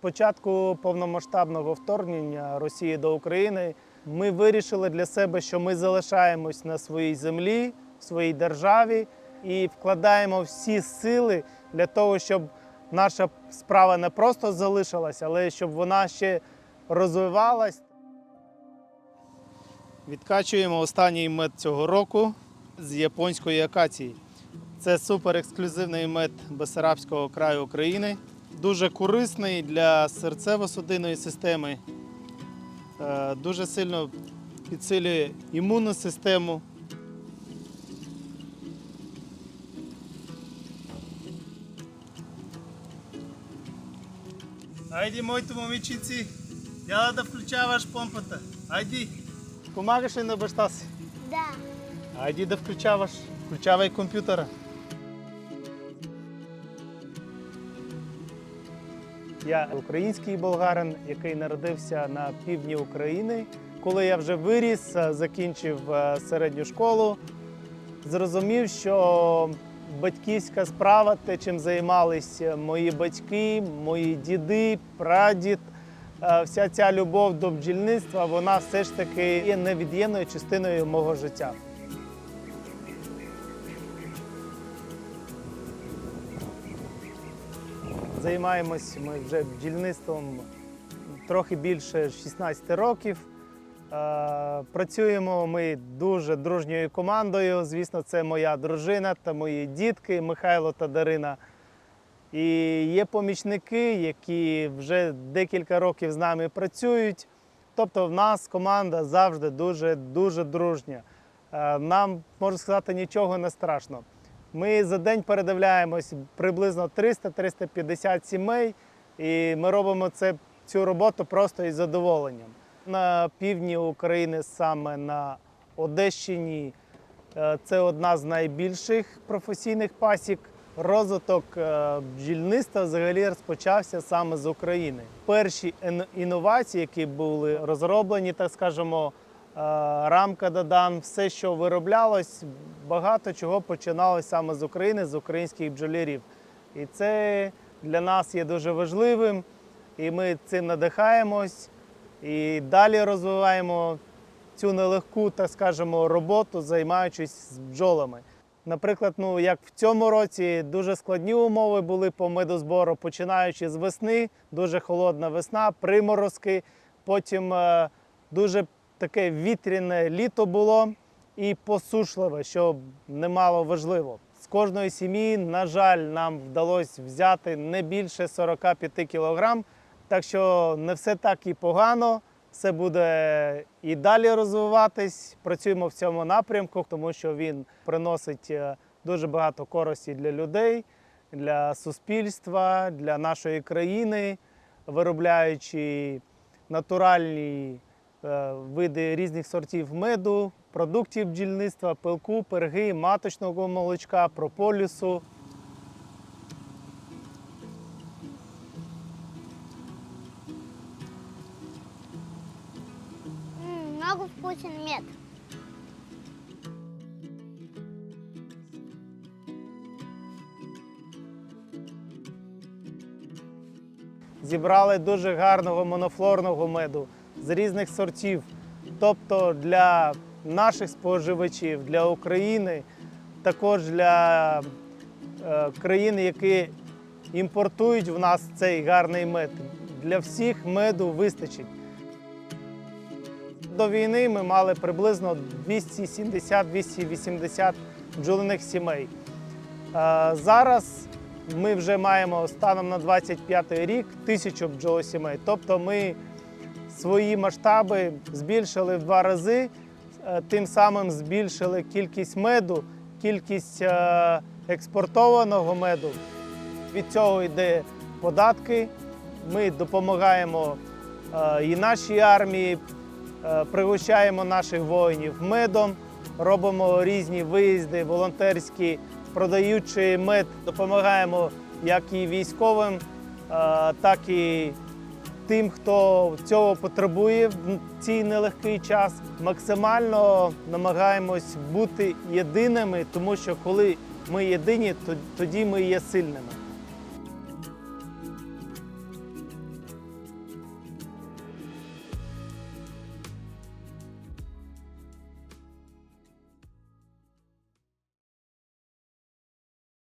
початку повномасштабного вторгнення Росії до України ми вирішили для себе, що ми залишаємось на своїй землі, в своїй державі і вкладаємо всі сили для того, щоб наша справа не просто залишилась, але щоб вона ще розвивалась. Відкачуємо останній мед цього року з японської акації. Це супер ексклюзивний мед Бесарабського краю України. Дуже корисний для серцево-судинної системи. Е, Дуже сильно підсилює імунну систему. Айди, моите момичици, я да включаваш помпата. Айди. Помагаш ли на баща си? Да. Айди да включаваш. Включавай компютъра. Я український болгарин, який народився на півдні України. Коли я вже виріс, е, закінчив е, середню школу, зрозумів, що батьківська справа, те, чим займалися мої батьки, мої діди, прадід, е, вся ця любов до бджільництва, вона все ж таки є невід'ємною частиною мого життя. Займаємось ми вже бджільництвом трохи більше 16 років. Е, Працюємо ми дуже дружньою командою. Звісно, це моя дружина та мої дітки Михайло та Дарина. І є помічники, які вже декілька років з нами працюють. Тобто, в нас команда завжди дуже дуже дружня. Е, Нам можна сказати, нічого не страшно. Ми за день передивляємось приблизно 300-350 сімей, і ми робимо це, цю роботу просто із задоволенням. На півдні України, саме на Одещині, е, це одна з найбільших професійних пасік. Розвиток е, бджільництва взагалі розпочався саме з України. Перші інновації, які були розроблені, так скажемо, рамка Дадан, все, що вироблялось, багато чого починалось саме з України, з українських бджолярів. І це для нас є дуже важливим, і ми цим надихаємось і далі розвиваємо цю нелегку, так скажемо, роботу, займаючись з бджолами. Наприклад, ну як в цьому році дуже складні умови були по медозбору, починаючи з весни, дуже холодна весна, приморозки. Потім е, дуже таке вітряне літо було і посушливе, що немало важливо. З кожної сім'ї, на жаль, нам вдалося взяти не більше 45 кілограм. Так що не все так і погано, все буде і далі розвиватись. Працюємо в цьому напрямку, тому що він приносить е, дуже багато користі для людей, для суспільства, для нашої країни, виробляючи натуральні види різних сортів меду, продуктів бджільництва, пилку, перги, маточного молочка, прополісу. Много вкусен мед. зібрали дуже гарного монофлорного меду з різних сортів. Тобто для наших споживачів, для України, також для е, країн, які імпортують в нас цей гарний мед. Для всіх меду вистачить. До війни ми мали приблизно 270-280 бджолиних сімей. Е, Зараз ми вже маємо станом на 25 рік тисячу бджолосімей. Тобто ми свої масштаби збільшили в два рази, е, тим самим збільшили кількість меду, кількість е, експортованого меду. Від цього йде податки. Ми допомагаємо е, і нашій армії, пригощаємо наших воїнів медом, робимо різні виїзди волонтерські, продаючи мед, допомагаємо як і військовим, так і тим, хто цього потребує в цей нелегкий час. Максимально намагаємось бути єдиними, тому що коли ми єдині, то- тоді ми є сильними.